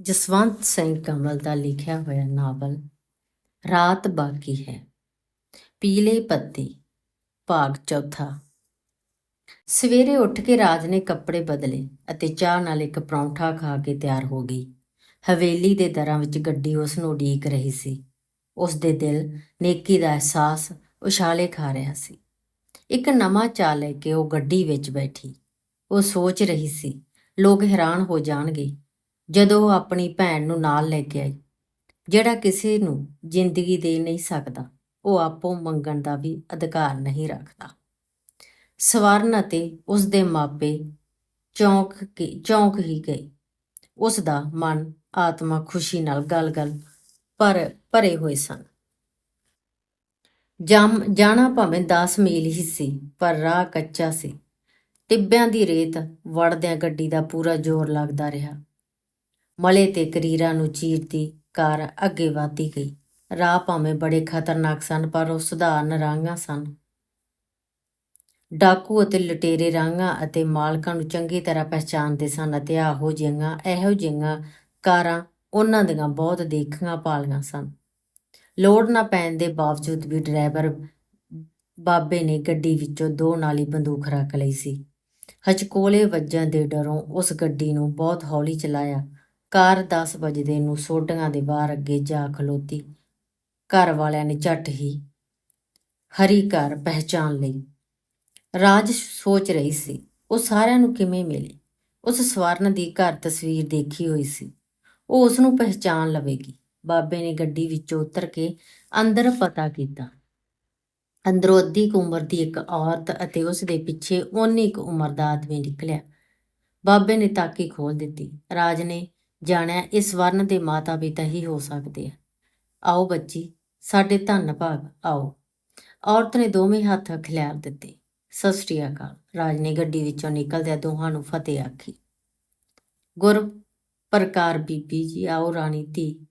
ਜਸਵੰਤ ਸਿੰਘ ਕੰਵਲ ਦਾ ਲਿਖਿਆ ਹੋਇਆ ਨਾਵਲ ਰਾਤ ਬਾਕੀ ਹੈ। ਪੀਲੇ ਪੱਤੀ, ਭਾਗ ਚੌਥਾ। ਸਵੇਰੇ ਉੱਠ ਕੇ ਰਾਜ ਨੇ ਕੱਪੜੇ ਬਦਲੇ ਅਤੇ ਚਾਹ ਨਾਲ ਇੱਕ ਪਰੌਂਠਾ ਖਾ ਕੇ ਤਿਆਰ ਹੋ ਗਈ। ਹਵੇਲੀ ਦੇ ਦਰਾਂ ਵਿੱਚ ਗੱਡੀ ਉਸ ਨੂੰ ਉਡੀਕ ਰਹੀ ਸੀ। ਉਸ ਦੇ ਦਿਲ ਨੇਕੀ ਦਾ ਅਹਿਸਾਸ ਉਛਾਲੇ ਖਾ ਰਿਹਾ ਸੀ। ਇੱਕ ਨਵਾਂ ਚਾਹ ਲੈ ਕੇ ਉਹ ਗੱਡੀ ਵਿੱਚ ਬੈਠੀ। ਉਹ ਸੋਚ ਰਹੀ ਸੀ, ਲੋਕ ਹੈਰਾਨ ਹੋ ਜਾਣਗੇ ਜਦੋਂ ਉਹ ਆਪਣੀ ਭੈਣ ਨੂੰ ਨਾਲ ਲੈ ਕੇ ਆਈ, ਜਿਹੜਾ ਕਿਸੇ ਨੂੰ ਜ਼ਿੰਦਗੀ ਦੇ ਨਹੀਂ ਸਕਦਾ, ਉਹ ਆਪੋ ਮੰਗਣ ਦਾ ਵੀ ਅਧਿਕਾਰ ਨਹੀਂ ਰੱਖਦਾ। ਸਵਰਨ ਅਤੇ ਉਸ ਦੇ ਮਾਪੇ ਚੌਂਕ ਕੇ, ਚੌਂਕ ਹੀ ਗਏ। ਉਸ ਦਾ ਮਨ ਆਤਮਾ ਖੁਸ਼ੀ ਨਾਲ ਗਲ-ਗਲ ਪਰ, ਭਰੇ ਹੋਏ ਸਨ। ਜਮ, ਜਾਣਾ ਭਾਵੇਂ 10 ਮੀਲ ਹੀ ਸੀ, ਪਰ ਰਾਹ ਕੱਚਾ ਸੀ। ਟਿੱਬਿਆਂ ਦੀ ਰੇਤ ਵੜਦਿਆਂ ਗੱਡੀ ਦਾ ਪੂਰਾ ਜ਼ੋਰ ਲੱਗਦਾ ਰਿਹਾ। ਮਲੇ ਤੇ ਕਰੀਰਾਂ ਨੂੰ ਚੀਰਦੀ ਕਾਰ ਅੱਗੇ ਵਧਦੀ ਗਈ। ਰਾਹ ਭਾਵੇਂ ਬੜੇ ਖਤਰਨਾਕ ਸਨ, ਪਰ ਉਹ ਸਧਾਰਨ ਰਾਂਗਾਂ ਸਨ। ਡਾਕੂ ਅਤੇ ਲਟੇਰੇ ਰਾਂਗਾਂ ਅਤੇ ਮਾਲਕਾਂ ਨੂੰ ਚੰਗੀ ਤਰ੍ਹਾਂ ਪਛਾਣਦੇ ਸਨ ਅਤੇ ਆਹੋ ਜਿਹੀਆਂ, ਇਹੋ ਜਿਹੀਆਂ ਕਾਰਾਂ ਉਹਨਾਂ ਦੀਆਂ ਬਹੁਤ ਦੇਖੀਆਂ ਪਾਲੀਆਂ ਸਨ। ਲੋੜ ਨਾ ਪੈਣ ਦੇ ਬਾਵਜੂਦ ਵੀ ਡਰਾਈਵਰ ਬਾਬੇ ਨੇ ਗੱਡੀ ਵਿੱਚੋਂ ਦੋ ਨਾਲੀ ਬੰਦੂਕ ਰੱਖ ਲਈ ਸੀ। ਹਚਕੋਲੇ ਵੱਜਣ ਦੇ ਡਰੋਂ ਉਸ ਗੱਡੀ ਨੂੰ ਬਹੁਤ ਹੌਲੀ ਚਲਾਇਆ। ਕਾਰ 10 ਵਜੇ ਨੂੰ ਸੋਢੀਆਂ ਦੇ ਬਾਹਰ ਅੱਗੇ ਜਾ ਖਲੋਤੀ। ਘਰ ਵਾਲਿਆਂ ਨੇ ਝੱਟ ਹੀ ਹਰੀ ਘਰ ਪਹਿਚਾਨ ਲਈ। ਰਾਜ ਸੋਚ ਰਹੀ ਸੀ, ਉਹ ਸਾਰਿਆਂ ਨੂੰ ਕਿਵੇਂ ਮਿਲੇ? ਉਸ ਸਵਰਨ ਦੀ ਘਰ ਤਸਵੀਰ ਦੇਖੀ ਹੋਈ ਸੀ। ਉਹ ਉਸ ਨੂੰ ਪਹਿਚਾਨ ਲਵੇਗੀ। ਬਾਬੇ ਨੇ ਗੱਡੀ ਵਿੱਚੋਂ ਉਤਰ ਕੇ ਅੰਦਰ ਪਤਾ ਕੀਤਾ। ਅੰਦਰੋਂ ਅੱਧੀ ਉਮਰ ਦੀ ਇੱਕ ਔਰਤ ਅਤੇ ਉਸ ਦੇ ਪਿੱਛੇ ਓਨੀ ਕੁ ਉਮਰ ਦਾ ਆਦਮੀ ਨਿਕਲਿਆ। ਬਾਬੇ ਨੇ ਤਾਕੀ ਖੋਲ ਦਿੱਤੀ। ਰਾਜ ਨੇ ਜਾਣਿਆ ਇਸ ਵਰਨ ਦੇ ਮਾਤਾ ਪਿਤਾ ਹੀ ਹੋ ਸਕਦੇ ਆ। ਆਓ ਬੱਚੀ, ਸਾਡੇ ਧੰਨ ਭਾਗ, ਆਓ। ਔਰਤ ਨੇ ਦੋਵੇਂ ਹੱਥ ਖਿਲਾਰ ਦਿੱਤੇ। ਸਤਿ ਸ਼੍ਰੀ ਅਕਾਲ। ਰਾਜ ਨੇ ਗੱਡੀ ਵਿੱਚੋਂ ਨਿਕਲਦਿਆਂ ਦੋਹਾਂ ਨੂੰ ਫਤਿਹ ਆਖੀ। ਗੁਰ ਪ੍ਰਕਾਰ ਬੀਬੀ ਜੀ, ਆਓ ਰਾਣੀ ਧੀ।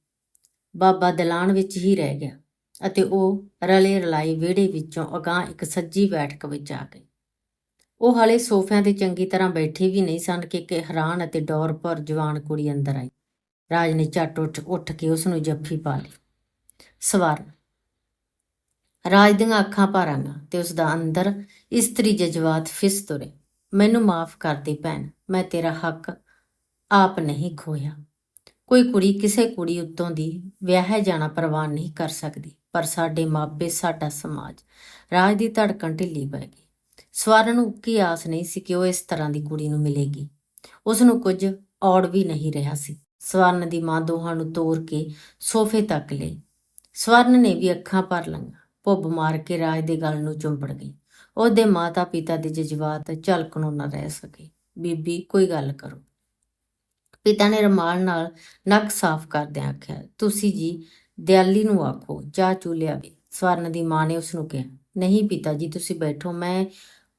ਬਾਬਾ ਦਲਾਨ ਵਿੱਚ ਹੀ ਰਹਿ ਗਿਆ ਅਤੇ ਉਹ ਰਲੇ ਰਲਾਈ ਵਿਹੜੇ ਵਿੱਚੋਂ ਅਗਾਂਹ ਇੱਕ ਸੱਜੀ ਬੈਠਕ ਵਿੱਚ ਆ ਗਈ। ਉਹ ਹਲੇ ਸੋਫਿਆਂ ਤੇ ਚੰਗੀ ਤਰ੍ਹਾਂ ਬੈਠੇ ਵੀ ਨਹੀਂ ਸਨ ਕਿ ਕਿ ਹੈਰਾਨ ਅਤੇ ਡੌਰ ਭਰ ਜਵਾਨ ਕੁੜੀ ਅੰਦਰ ਆਈ। ਰਾਜ ਨੇ ਝੱਟ ਉੱਠ ਉੱਠ ਕੇ ਉਸ ਨੂੰ ਜੱਫੀ ਪਾ ਲਈ। ਸਵਾਰ ਰਾਜ ਦੀਆਂ ਅੱਖਾਂ ਭਾਰਾਂਗਾ ਤੇ ਉਸ ਦਾ ਅੰਦਰ ਇਸਤਰੀ ਜਜ਼ਬਾਤ ਫਿਸ ਤੁਰੇ। ਮੈਨੂੰ ਮਾਫ ਕਰ ਦੇ ਭੈਣ, ਮੈਂ ਤੇਰਾ ਹੱਕ ਆਪ ਨਹੀਂ ਖੋਇਆ ਕੋਈ ਕੁੜੀ ਕਿਸੇ ਕੁੜੀ ਉੱਤੋਂ ਦੀ ਵਿਆਹ ਜਾਣਾ ਪ੍ਰਵਾਨ ਨਹੀਂ ਕਰ ਸਕਦੀ, ਪਰ ਸਾਡੇ ਮਾਪੇ ਸਾਡਾ ਸਮਾਜ ਰਾਜ ਦੀ ਧੜਕਣ ਢਿੱਲੀ ਪੈ ਗਈ। ਸਵਰਨ ਨੂੰ ਕੀ ਆਸ ਨਹੀਂ ਸੀ ਕਿ ਉਹ ਇਸ ਤਰ੍ਹਾਂ ਦੀ ਕੁੜੀ ਨੂੰ ਮਿਲੇਗੀ। ਉਸ ਨੂੰ ਕੁਝ ਔੜ ਵੀ ਨਹੀਂ ਰਿਹਾ ਸੀ। ਸਵਰਨ ਦੀ ਮਾਂ ਦੋਹਾਂ ਨੂੰ ਤੋਰ ਕੇ ਸੋਫੇ ਤੱਕ ਲਈ ਸਵਰਨ ਨੇ ਵੀ ਅੱਖਾਂ ਭਰ ਲਈਆਂ। ਭੁੱਬ ਮਾਰ ਕੇ ਰਾਜ ਦੇ ਗਲ ਨੂੰ ਚੁੰਬੜ ਗਈ। ਉਹਦੇ ਮਾਤਾ ਪਿਤਾ ਦੇ ਜਜ਼ਬਾਤ ਝਲਕਣੋਂ ਨਾ ਰਹਿ ਸਕੇ। ਬੀਬੀ, ਕੋਈ ਗੱਲ ਕਰੋ। ਪਿਤਾ ਨੇ ਰਮਾਲ ਨਾਲ ਨੱਕ ਸਾਫ਼ ਕਰਦਿਆਂ ਆਖਿਆ, ਤੁਸੀਂ ਜੀ, ਦਿਆਲੀ ਨੂੰ ਆਖੋ, ਚਾਹ ਚੂ ਲਿਆਵੇ ਸਵਰਨ ਦੀ ਮਾਂ ਨੇ ਉਸ ਨੂੰ ਕਿਹਾ, ਨਹੀਂ ਪਿਤਾ ਜੀ, ਤੁਸੀਂ ਬੈਠੋ, ਮੈਂ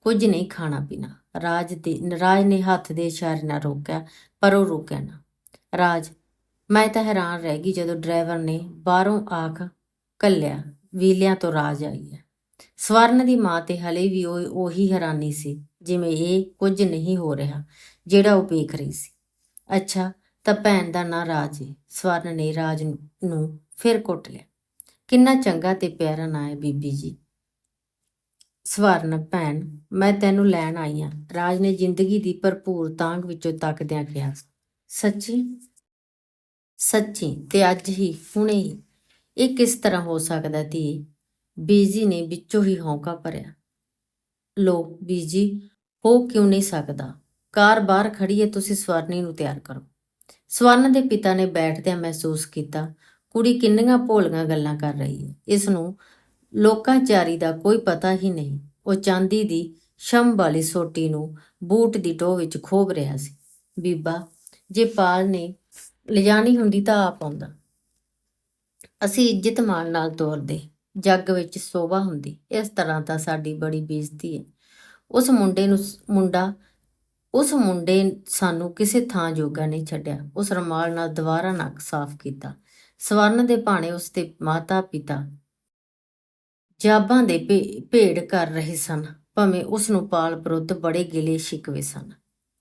ਕੁਝ ਨਹੀਂ ਖਾਣਾ ਪੀਣਾ। ਰਾਜ ਦੇ, ਰਾਜ ਨੇ ਹੱਥ ਦੇ ਇਸ਼ਾਰੇ ਨਾਲ ਰੋਕਿਆ, ਪਰ ਉਹ ਰੁਕਿਆ ਨਾ। ਰਾਜ, ਮੈਂ ਤਾਂ ਹੈਰਾਨ ਰਹਿ ਗਈ ਜਦੋਂ ਡਰਾਈਵਰ ਨੇ ਬਾਹਰੋਂ ਆਖ, ਕੱਲਿਆ ਵੀਲਿਆਂ ਤੋਂ ਰਾਜ ਆਈ ਹੈ। ਸਵਰਨ ਦੀ ਮਾਂ ਤੇ ਹਲੇ ਵੀ ਉਹ, ਉਹੀ ਹੈਰਾਨੀ ਸੀ, ਜਿਵੇਂ ਇਹ ਕੁਝ ਨਹੀਂ ਹੋ ਰਿਹਾ, ਜਿਹੜਾ ਉਹ ਵੇਖ ਰਹੀ ਸੀ। ਅੱਛਾ, ਤਾਂ ਭੈਣ ਦਾ ਨਾਂ ਰਾਜ ਹੈ ਸਵਰਨ ਨੇ ਰਾਜ ਨੂੰ ਫਿਰ ਕੁੱਟ ਲਿਆ। ਕਿੰਨਾ ਚੰਗਾ ਤੇ ਪਿਆਰਾ ਨਾਂ ਹੈ ਬੀਬੀ ਜੀ। ਸਵਰਨ, ਭੈਣ, ਮੈਂ ਤੈਨੂੰ ਲੈਣ ਆਈ ਆ। ਰਾਜ ਨੇ ਜ਼ਿੰਦਗੀ ਦੀ ਭਰਪੂਰ ਤਾਂਗ ਵਿੱਚੋਂ ਤੱਕਦਿਆਂ ਕਿਹਾ, ਸੱਚੀ? ਸੱਚੀ? ਤੇ ਅੱਜ ਹੀ, ਹੁਣੇ ਹੀ? ਇਹ ਕਿਸ ਤਰ੍ਹਾਂ ਹੋ ਸਕਦਾ ਧੀ ਬੀਜੀ ਨੇ ਵਿੱਚੋਂ ਹੀ ਹੌਂਕਾ ਭਰਿਆ। ਲੋ ਬੀਜੀ, ਹੋ ਕਿਉਂ ਨਹੀਂ ਸਕਦਾ? ਕਾਰ ਬਾਹਰ ਖੜੀ ਹੈ, ਤੁਸੀਂ ਸਵਰਨੀ ਨੂੰ ਤਿਆਰ ਕਰੋ। ਸਵਰਨ ਦੇ ਪਿਤਾ ਨੇ ਬੈਠਦਿਆਂ ਮਹਿਸੂਸ ਕੀਤਾ, ਕੁੜੀ ਕਿੰਨੀਆਂ ਭੋਲੀਆਂ ਗੱਲਾਂ ਕਰ ਰਹੀ ਹੈ। ਇਸ ਨੂੰ ਲੋਕਾਚਾਰੀ ਦਾ ਕੋਈ ਪਤਾ ਹੀ ਨਹੀਂ। ਉਹ ਚਾਂਦੀ ਦੀ ਸ਼ਮ ਵਾਲੀ ਸੋਟੀ ਨੂੰ ਬੂਟ ਦੀ ਟੋਹ ਵਿੱਚ ਖੋਬ ਰਿਹਾ ਸੀ। ਬੀਬਾ, ਜੇ ਪਾਲ ਨੇ ਲਿਜਾਣੀ ਹੁੰਦੀ ਤਾਂ ਆਪ ਆਉਂਦਾ। ਅਸੀਂ ਇੱਜ਼ਤ ਮਾਣ ਨਾਲ ਤੋਰਦੇ। ਜੱਗ ਵਿੱਚ ਸੋਭਾ ਹੁੰਦੀ। ਇਸ ਤਰ੍ਹਾਂ ਤਾਂ ਸਾਡੀ ਬੜੀ ਬੇਇੱਜ਼ਤੀ ਹੈ। ਉਸ ਮੁੰਡੇ ਨੂੰ ਮੁੰਡਾ, ਉਸ ਮੁੰਡੇ ਸਾਨੂੰ ਕਿਸੇ ਥਾਂ ਜੋਗਾ ਨਹੀਂ ਛੱਡਿਆ। ਉਸ ਰਮਾਲ ਨਾਲ ਦੁਬਾਰਾ ਨੱਕ ਸਾਫ਼ ਕੀਤਾ। ਸਵਰਨ ਦੇ ਭਾਣੇ ਉਸ ਦੇ ਮਾਤਾ ਪਿਤਾ ਜਾਬਾਂ ਦੇ ਭੇੜ ਕਰ ਰਹੇ ਸਨ, ਭਾਵੇਂ ਉਸ ਨੂੰ ਪਾਲ ਵਿਰੁੱਧ ਬੜੇ ਗਿਲੇ ਸ਼ਿਕਵੇ ਸਨ।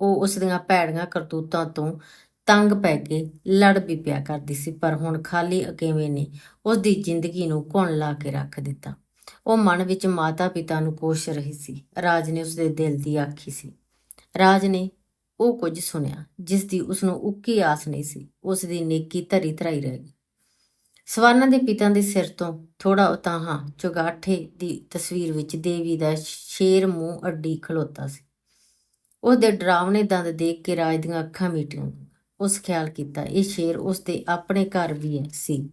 ਉਹ ਉਸ ਦੀਆਂ ਭੈੜੀਆਂ ਕਰਤੂਤਾਂ ਤੋਂ ਤੰਗ ਪੈ ਕੇ ਲੜ ਵੀ ਪਿਆ ਕਰਦੀ ਸੀ, ਪਰ ਹੁਣ ਖਾਲੀ ਅਕੇਵੇਂ ਨੇ ਉਸ ਦੀ ਜ਼ਿੰਦਗੀ ਨੂੰ ਘੁਣ ਲਾ ਕੇ ਰੱਖ ਦਿੱਤਾ। ਉਹ ਮਨ ਵਿੱਚ ਮਾਤਾ ਪਿਤਾ ਨੂੰ ਕੋਸ਼ ਰਹੀ ਸੀ। ਰਾਜ ਨੇ ਉਸਦੇ ਦਿਲ ਦੀ ਆਖੀ ਸੀ। ਰਾਜ ਨੇ ਉਹ ਕੁਝ ਸੁਣਿਆ ਜਿਸ ਦੀ ਉਸ ਨੂੰ ਉੱਕੀ ਆਸ ਨਹੀਂ ਸੀ। ਉਸ ਦੀ ਨੇਕੀ ਧਰੀ ਧਰਾਈ ਰਹਿ ਗਈ। ਸਵਰਨ ਦੇ ਪਿਤਾ ਦੇ ਸਿਰ ਤੋਂ ਥੋੜਾ ਉਤਾਹਾਂ ਚੁਗਾਠੇ ਦੀ ਤਸਵੀਰ ਵਿੱਚ ਦੇਵੀ ਦਾ ਸ਼ੇਰ ਮੂੰਹ ਅੱਡੀ ਖਲੋਤਾ ਸੀ। ਉਸ ਦੇ ਡਰਾਵਨੇ ਦੰਦ ਦੇਖ ਕੇ ਰਾਜ ਦੀਆਂ ਅੱਖਾਂ ਮੀਟੀਆਂ ਉਸ ਖਿਆਲ ਕੀਤਾ, ਇਹ ਸ਼ੇਰ ਉਸ ਦੇ ਆਪਣੇ ਘਰ ਵੀ ਹੈ, ਸੀ।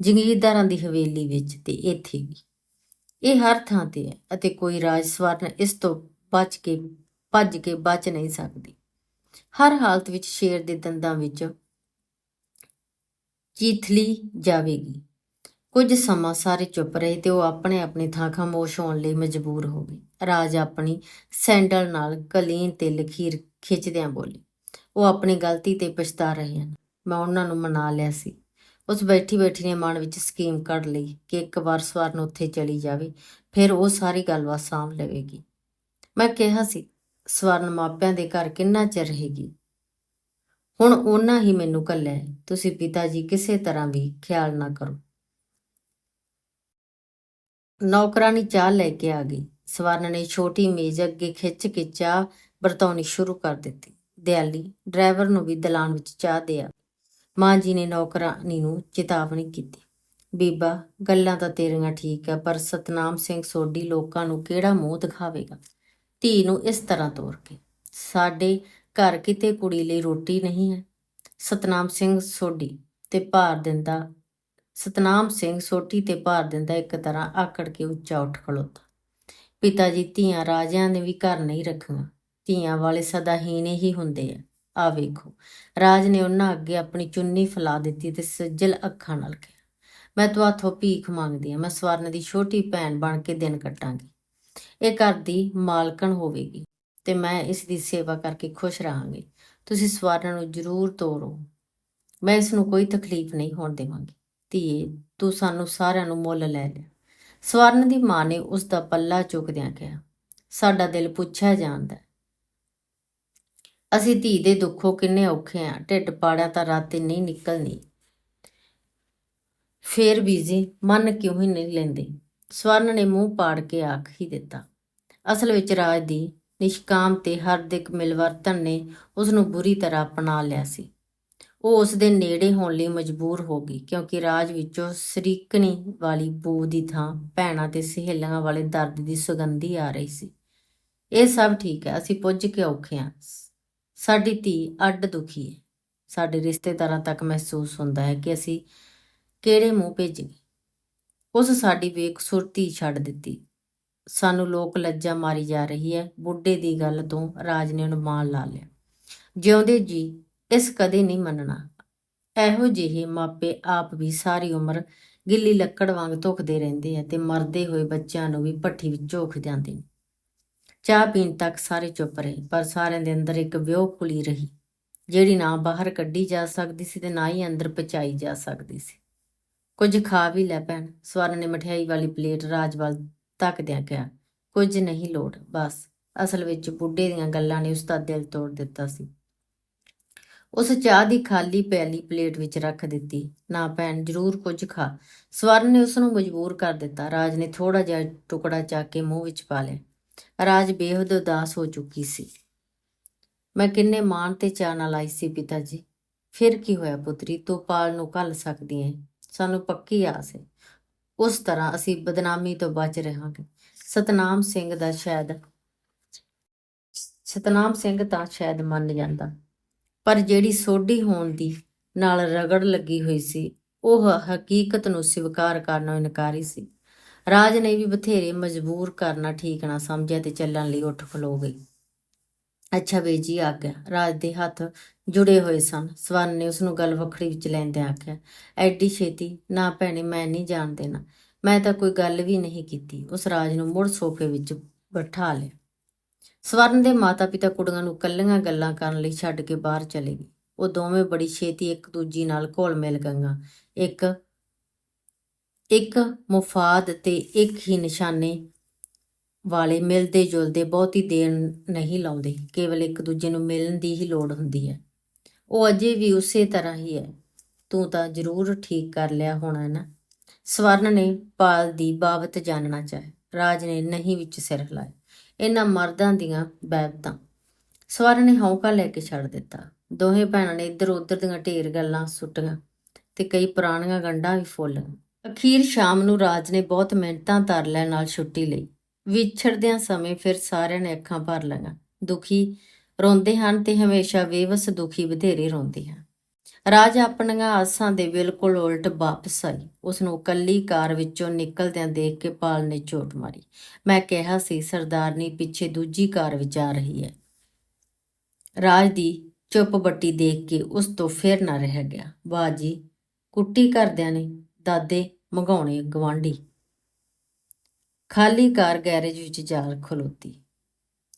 ਜਗੀਰਦਾਰਾਂ ਦੀ ਹਵੇਲੀ ਵਿੱਚ ਤੇ ਇੱਥੇ ਵੀ। ਇਹ ਹਰ ਥਾਂ ਤੇ ਹੈ ਅਤੇ ਕੋਈ ਰਾਜ ਸਵਰਨ ਇਸ ਤੋਂ ਬਚ ਕੇ, ਭੱਜ ਕੇ ਬਚ ਨਹੀਂ ਸਕਦੀ। ਹਰ ਹਾਲਤ ਵਿੱਚ ਸ਼ੇਰ ਦੇ ਦੰਦਾਂ ਵਿੱਚ ਚੀਥਲੀ ਜਾਵੇਗੀ। ਕੁਝ ਸਮਾਂ ਸਾਰੇ ਚੁੱਪ ਰਹੇ ਤੇ ਉਹ ਆਪਣੇ ਆਪਣੇ ਥਾਂ ਖਾਮੋਸ਼ ਹੋਣ ਲਈ ਮਜਬੂਰ ਹੋ ਗਏ ਰਾਜ ਆਪਣੀ ਸੈਂਡਲ ਨਾਲ ਕਲੀਨ ਤੇ ਲਖੀਰ ਖਿੱਚਦਿਆਂ ਬੋਲੀ, ਉਹ ਆਪਣੀ ਗਲਤੀ ਤੇ ਪਛਤਾ ਰਹੇ ਹਨ। ਮੈਂ ਉਹਨਾਂ ਨੂੰ ਮਨਾ ਲਿਆ ਸੀ। ਉਸ ਬੈਠੀ ਬੈਠੀ ਨੇ ਮਨ ਵਿੱਚ ਸਕੀਮ ਕੱਢ ਲਈ ਕਿ ਇੱਕ ਵਾਰ ਸਵਰਨ ਉੱਥੇ ਚਲੀ ਜਾਵੇ, ਫਿਰ ਉਹ ਸਾਰੀ ਗੱਲਬਾਤ ਸਾਂਭ ਲਵੇਗੀ। ਮੈਂ ਕਿਹਾ ਸੀ, ਸਵਰਨ ਮਾਪਿਆਂ ਦੇ ਘਰ ਕਿੰਨਾ ਚਿਰ ਰਹੇਗੀ? ਹੁਣ ਉਹਨਾਂ ਹੀ ਮੈਨੂੰ ਕੱਲਿਆ ਹੈ। ਤੁਸੀਂ ਪਿਤਾ ਜੀ ਕਿਸੇ ਤਰ੍ਹਾਂ ਵੀ ਖਿਆਲ ਨਾ ਕਰੋ। ਨੌਕਰਾਨੀ ਚਾਹ ਲੈ ਕੇ ਆ ਗਈ। ਸਵਰਨ ਨੇ ਛੋਟੀ ਮੇਜ਼ ਅੱਗੇ ਖਿੱਚ ਕੇ ਚਾਹ ਵਰਤਾਉਣੀ ਸ਼ੁਰੂ ਕਰ ਦਿੱਤੀ। ਦਿਆਲੀ ਡਰਾਈਵਰ ਨੂੰ ਵੀ ਦਲਾਨ ਵਿੱਚ ਚਾਹ ਦਿਆ। ਮਾਂ ਜੀ ਨੇ ਨੌਕਰਾਨੀ ਨੂੰ ਚੇਤਾਵਨੀ ਕੀਤੀ। ਬੀਬਾ, ਗੱਲਾਂ ਤਾਂ ਤੇਰੀਆਂ ਠੀਕ ਆ, ਪਰ ਸਤਨਾਮ ਸਿੰਘ ਸੋਢੀ ਲੋਕਾਂ ਨੂੰ ਕਿਹੜਾ ਮੂੰਹ ਦਿਖਾਵੇਗਾ? ਧੀ ਨੂੰ ਇਸ ਤਰ੍ਹਾਂ ਤੋਰ ਕੇ। ਸਾਡੇ ਘਰ ਕਿਤੇ ਕੁੜੀ ਲਈ ਰੋਟੀ ਨਹੀਂ ਹੈ। ਸਤਨਾਮ ਸਿੰਘ ਸੋਢੀ ਤੇ ਭਾਰ ਦਿੰਦਾ, ਸਤਨਾਮ ਸਿੰਘ ਸੋਟੀ ਤੇ ਭਾਰ ਦਿੰਦਾ ਇੱਕ ਤਰ੍ਹਾਂ ਆਕੜ ਕੇ ਉੱਚਾ ਉੱਠ ਖਲੋਤਾ। ਪਿਤਾ ਜੀ, ਧੀਆਂ ਰਾਜਿਆਂ ਨੇ ਵੀ ਘਰ ਨਹੀਂ ਰੱਖੀਆਂ। ਧੀਆਂ ਵਾਲੇ ਸਦਾ ਹੀਣੇ ਹੀ ਹੁੰਦੇ ਆ। ਆ ਵੇਖੋ, ਰਾਜ ਨੇ ਉਹਨਾਂ ਅੱਗੇ ਆਪਣੀ ਚੁੰਨੀ ਫੈਲਾ ਦਿੱਤੀ ਤੇ ਸੱਜਲ ਅੱਖਾਂ ਨਾਲ ਕਿਹਾ, ਮੈਂ ਤੁਹਾਥੋਂ ਭੀਖ ਮੰਗਦੀ ਆ ਮੈਂ ਸਵਰਨ ਦੀ ਛੋਟੀ ਭੈਣ ਬਣ ਕੇ ਦਿਨ ਕੱਟਾਂਗੀ। ਇਹ ਘਰ ਦੀ ਮਾਲਕਣ ਹੋਵੇਗੀ। ਤੇ ਮੈਂ ਇਸ ਦੀ ਸੇਵਾ ਕਰਕੇ ਖੁਸ਼ ਰਹਾਂਗੀ। ਤੁਸੀਂ ਸਵਰਨ ਨੂੰ ਜ਼ਰੂਰ ਤੋਰੋ। ਮੈਂ ਇਸ ਨੂੰ ਕੋਈ ਤਕਲੀਫ ਨਹੀਂ ਹੋਣ ਦੇਵਾਂਗੀ। ਧੀਏ, ਤੂੰ ਸਾਨੂੰ ਸਾਰਿਆਂ ਨੂੰ ਮੁੱਲ ਲੈ ਲਿਆ ਸਵਰਨ ਦੀ ਮਾਂ ਨੇ ਉਸ ਦਾ ਪੱਲਾ ਚੁੱਕਦਿਆਂ ਕਿਹਾ, ਸਾਡਾ ਦਿਲ ਪੁੱਛਿਆ ਜਾਂਦਾ ਅਸੀਂ ਧੀ ਦੇ ਦੁੱਖੋਂ ਕਿੰਨੇ ਔਖੇ ਆ। ਢਿੱਡ ਪਾੜਿਆ ਤਾਂ ਰਾਤੇ ਨਹੀਂ ਨਿਕਲਣੀ। ਫੇਰ ਬੀਜੀ ਮਨ ਕਿਉਂ ਹੀ ਨਹੀਂ ਲੈਂਦੇ? ਸਵਰਨ ਨੇ ਮੂੰਹ ਪਾੜ ਕੇ ਆਖ ਹੀ ਦਿੱਤਾ। ਅਸਲ ਵਿੱਚ ਰਾਜ ਦੀ ਨਿਸ਼ਕਾਮ ਤੇ ਹਰਦਿਕ ਮਿਲਵਰਤਨ ਨੇ ਉਸ ਨੂੰ ਬੁਰੀ ਤਰ੍ਹਾਂ ਅਪਣਾ ਲਿਆ ਸੀ। ਉਹ ਉਸ ਦੇ ਨੇੜੇ ਹੋਣ ਲਈ ਮਜਬੂਰ ਹੋ ਗਈ, ਕਿਉਂਕਿ ਰਾਜ ਵਿੱਚੋਂ ਸਰੀਕਣੀ ਵਾਲੀ ਬੂ ਦੀ ਥਾਂ ਭੈਣਾਂ ਤੇ ਸਹੇਲੀਆਂ ਵਾਲੇ ਦਰਦ ਦੀ ਸੁਗੰਧੀ ਆ ਰਹੀ ਸੀ। ਇਹ ਸਭ ਠੀਕ ਹੈ, ਅਸੀਂ ਪੁੱਜ ਕੇ ਔਖੇ ਹਾਂ। ਸਾਡੀ ਧੀ ਅੱਡ ਦੁਖੀ ਹੈ। ਸਾਡੇ ਰਿਸ਼ਤੇਦਾਰਾਂ ਤੱਕ ਮਹਿਸੂਸ ਹੁੰਦਾ ਹੈ ਕਿ ਅਸੀਂ ਕਿਹੜੇ ਮੂੰਹ ਭੇਜੀਏ। ਉਸ ਸਾਡੀ ਬੇਕਸੁਰਤੀ ਛੱਡ ਦਿੱਤੀ। ਸਾਨੂੰ ਲੋਕ ਲੱਜਾ ਮਾਰੀ ਜਾ ਰਹੀ ਹੈ। ਬੁੱਢੇ ਦੀ ਗੱਲ ਤੋਂ ਰਾਜ ਨੇ ਉਹਨੂੰ ਮਾਣ ਲਾ ਲਿਆ। ਜਿਉਂਦੇ ਜੀ, ਇਸ ਕਦੇ ਨਹੀਂ ਮੰਨਣਾ। ਇਹੋ ਜਿਹੇ ਮਾਪੇ ਆਪ ਵੀ ਸਾਰੀ ਉਮਰ ਗਿੱਲੀ ਲੱਕੜ ਵਾਂਗ ਧੁਖਦੇ ਰਹਿੰਦੇ ਆ ਤੇ ਮਰਦੇ ਹੋਏ ਬੱਚਿਆਂ ਨੂੰ ਵੀ ਭੱਠੀ ਵਿੱਚ ਝੋਖ ਜਾਂਦੇ ਨੇ। ਚਾਹ ਪੀਣ ਤੱਕ ਸਾਰੇ ਚੁੱਪ ਰਹੇ, ਪਰ ਸਾਰਿਆਂ ਦੇ ਅੰਦਰ ਇੱਕ ਵਿਉ ਕੁਲੀ ਰਹੀ, ਜਿਹੜੀ ਨਾ ਬਾਹਰ ਕੱਢੀ ਜਾ ਸਕਦੀ ਸੀ ਤੇ ਨਾ ਹੀ ਅੰਦਰ ਪਚਾਈ ਜਾ ਸਕਦੀ ਸੀ। ਕੁਝ ਖਾ ਵੀ ਲੈ ਭੈਣ, ਸਵਰਨ ਨੇ ਮਠਿਆਈ ਵਾਲੀ ਪਲੇਟ ਰਾਜਵਾਲ ਤੱਕਦਿਆਂ ਕਿਹਾ, ਕੁਝ ਨਹੀਂ ਲੋੜ, ਬਸ। ਅਸਲ ਵਿੱਚ ਬੁੱਢੇ ਦੀਆਂ ਗੱਲਾਂ ਨੇ ਉਸ ਦਾ ਦਿਲ ਤੋੜ ਦਿੱਤਾ ਸੀ। ਉਸ ਚਾਹ ਦੀ ਖਾਲੀ ਪਿਆਲੀ ਪਲੇਟ ਵਿੱਚ ਰੱਖ ਦਿੱਤੀ। ਨਾ ਭੈਣ, ਜ਼ਰੂਰ ਕੁਝ ਖਾ। ਸਵਰਨ ਨੇ ਉਸ ਨੂੰ ਮਜਬੂਰ ਕਰ ਦਿੱਤਾ। ਰਾਜ ਨੇ ਥੋੜਾ ਜਿਹਾ ਟੁਕੜਾ ਚੱਕ ਕੇ ਮੂੰਹ ਵਿੱਚ ਪਾ ਲਿਆ। ਰਾਜ ਬੇਹੱਦ ਉਦਾਸ ਹੋ ਚੁੱਕੀ ਸੀ। ਮੈਂ ਕਿੰਨੇ ਮਾਣ ਤੇ ਚਾਹ ਨਾਲ ਆਈ ਸੀ ਪਿਤਾ ਜੀ ਫਿਰ ਕੀ ਹੋਇਆ ਪੁੱਤਰੀ? ਤੂੰ ਪਾਲ ਨੂੰ ਕੱਲ ਸਕਦੀ ਹੈ। ਸਾਨੂੰ ਪੱਕੀ ਆਸ ਹੈ। ਉਸ ਤਰ੍ਹਾਂ ਅਸੀਂ ਬਦਨਾਮੀ ਤੋਂ ਬਚ ਰਹਾਂਗੇ। ਸਤਨਾਮ ਸਿੰਘ ਦਾ ਸ਼ਾਇਦ, ਸਤਨਾਮ ਸਿੰਘ ਤਾਂ ਸ਼ਾਇਦ ਮੰਨ ਜਾਂਦਾ। ਪਰ ਜਿਹੜੀ ਸੋਢੀ ਹੋਣ ਦੀ ਨਾਲ ਰਗੜ ਲੱਗੀ ਹੋਈ ਸੀ, ਉਹ ਹਕੀਕਤ ਨੂੰ ਸਵੀਕਾਰ ਕਰਨੋਂ ਇਨਕਾਰੀ ਸੀ। ਰਾਜ ਨੇ ਵੀ ਬਥੇਰੇ ਮਜਬੂਰ ਕਰਨਾ ਠੀਕ ਨਾ ਸਮਝਿਆ ਤੇ ਚੱਲਣ ਲਈ ਉੱਠ ਖਲੋ ਗਈ। ਅੱਛਾ ਬੇਜੀ ਆ ਗਿਆ। ਰਾਜ ਦੇ ਹੱਥ ਜੁੜੇ ਹੋਏ ਸਨ। ਸਵਰਨ ਨੇ ਉਸ ਨੂੰ ਗੱਲ ਵੱਖਰੀ ਵਿੱਚ ਲੈਂਦੇ ਆਖਿਆ, ਐਡੀ ਛੇਤੀ? ਨਾ ਭੈਣੇ, ਮੈਂ ਨਹੀਂ ਜਾਣ ਦੇਣਾ। ਮੈਂ ਤਾਂ ਕੋਈ ਗੱਲ ਵੀ ਨਹੀਂ ਕੀਤੀ ਉਸ ਰਾਜ ਨੂੰ ਮੁੜ ਸੋਫੇ ਵਿੱਚ ਬਿਠਾ ਲਿਆ। ਸਵਰਨ ਦੇ ਮਾਤਾ-ਪਿਤਾ ਕੁੜੀਆਂ ਨੂੰ ਕੱਲੀਆਂ ਗੱਲਾਂ ਕਰਨ ਲਈ ਛੱਡ ਕੇ ਬਾਹਰ ਚਲੇ ਗਏ। ਉਹ ਦੋਵੇਂ ਬੜੀ ਛੇਤੀ ਇੱਕ ਦੂਜੀ ਨਾਲ ਘੋਲ ਮਿਲ ਗਈਆਂ। ਇੱਕ ਇੱਕ ਮੁਫਾਦ ਤੇ ਇੱਕ ਹੀ ਨਿਸ਼ਾਨੇ ਵਾਲੇ ਮਿਲਦੇ ਜੁਲਦੇ ਬਹੁਤੀ ਦੇਰ ਨਹੀਂ ਲਾਉਂਦੇ। ਕੇਵਲ ਇੱਕ ਦੂਜੇ ਨੂੰ ਮਿਲਣ ਦੀ ਹੀ ਲੋੜ ਹੁੰਦੀ ਹੈ। ਉਹ ਅਜੇ ਵੀ ਉਸੇ ਤਰ੍ਹਾਂ ਹੀ ਹੈ। ਤੂੰ ਤਾਂ ਜ਼ਰੂਰ ਠੀਕ ਕਰ ਲਿਆ ਹੋਣਾ ਹੈ ਨਾ? ਸਵਰਨ ਨੇ ਪਾਲ ਦੀ ਬਾਬਤ ਜਾਣਨਾ ਚਾਹਿਆ। ਰਾਜ ਨੇ ਨਹੀਂ ਵਿੱਚ ਸਿਰ ਹਿਲਾਇਆ। ਇਹਨਾਂ ਮਰਦਾਂ ਦੀਆਂ ਬੈਬਤਾਂ। ਸਵਰਨ ਨੇ ਹੌਂਕਾ ਲੈ ਕੇ ਛੱਡ ਦਿੱਤਾ। ਦੋਹੇ ਭੈਣਾਂ ਨੇ ਇੱਧਰ ਉੱਧਰ ਦੀਆਂ ਢੇਰ ਗੱਲਾਂ ਸੁੱਟੀਆਂ ਤੇ ਕਈ ਪੁਰਾਣੀਆਂ ਗੰਢਾਂ ਵੀ ਫੋਲੀਆਂ। ਅਖੀਰ ਸ਼ਾਮ ਨੂੰ ਰਾਜ ਨੇ ਬਹੁਤ ਮਿਹਨਤਾਂ ਤਰਲਿਆਂ ਨਾਲ ਛੁੱਟੀ ਲਈ। ਵਿਛੜਦਿਆਂ ਸਮੇਂ ਫਿਰ ਸਾਰਿਆਂ ਨੇ ਅੱਖਾਂ ਭਰ ਲਈਆਂ। ਦੁਖੀ ਰੋਂਦੇ ਹਨ ਤੇ ਹਮੇਸ਼ਾ ਬੇਵਸ ਦੁਖੀ ਬਥੇਰੇ ਰੋਂਦੇ ਹਨ। ਰਾਜ ਆਪਣੀਆਂ ਆਸਾਂ ਦੇ ਬਿਲਕੁਲ ਉਲਟ ਵਾਪਸ ਆਈ। ਉਸ ਨੂੰ ਕੱਲੀ ਕਾਰ ਵਿੱਚੋਂ ਨਿਕਲਦਿਆਂ ਦੇਖ ਕੇ ਪਾਲ ਨੇ ਝੋਟ ਮਾਰੀ। ਮੈਂ ਕਿਹਾ, ਸੀ, ਸਰਦਾਰਨੀ, ਪਿੱਛੇ ਦੂਜੀ ਕਾਰ ਵਿੱਚ ਆ ਰਹੀ ਹੈ। ਰਾਜ ਦੀ ਚੁੱਪ ਬੱਟੀ ਦੇਖ ਕੇ ਉਸ ਤੋਂ ਫਿਰ ਨਾ ਰਹਿ ਗਿਆ। ਬਾਜੀ ਕੁੱਟੀ ਕਰਦਿਆਂ ਨੇ, ਦਾਦੇ ਮੰਗਾਉਣੇ ਗਵਾਂਢੀ ਖਾਲੀ ਕਾਰ ਗੈਰੇਜ ਵਿੱਚ ਜਾ ਖਲੋਤੀ।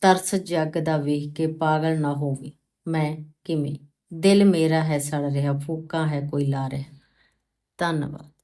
ਤਰਸ ਜੱਗ ਦਾ ਵੇਖ ਕੇ ਪਾਗਲ ਨਾ ਹੋਵੇ। ਮੈਂ ਕਿਵੇਂ? ਦਿਲ ਮੇਰਾ ਹੈ ਸੜ ਰਿਹਾ, ਫੂਕਾਂ ਹੈ ਕੋਈ ਲਾ ਰਿਹਾ। ਧੰਨਵਾਦ।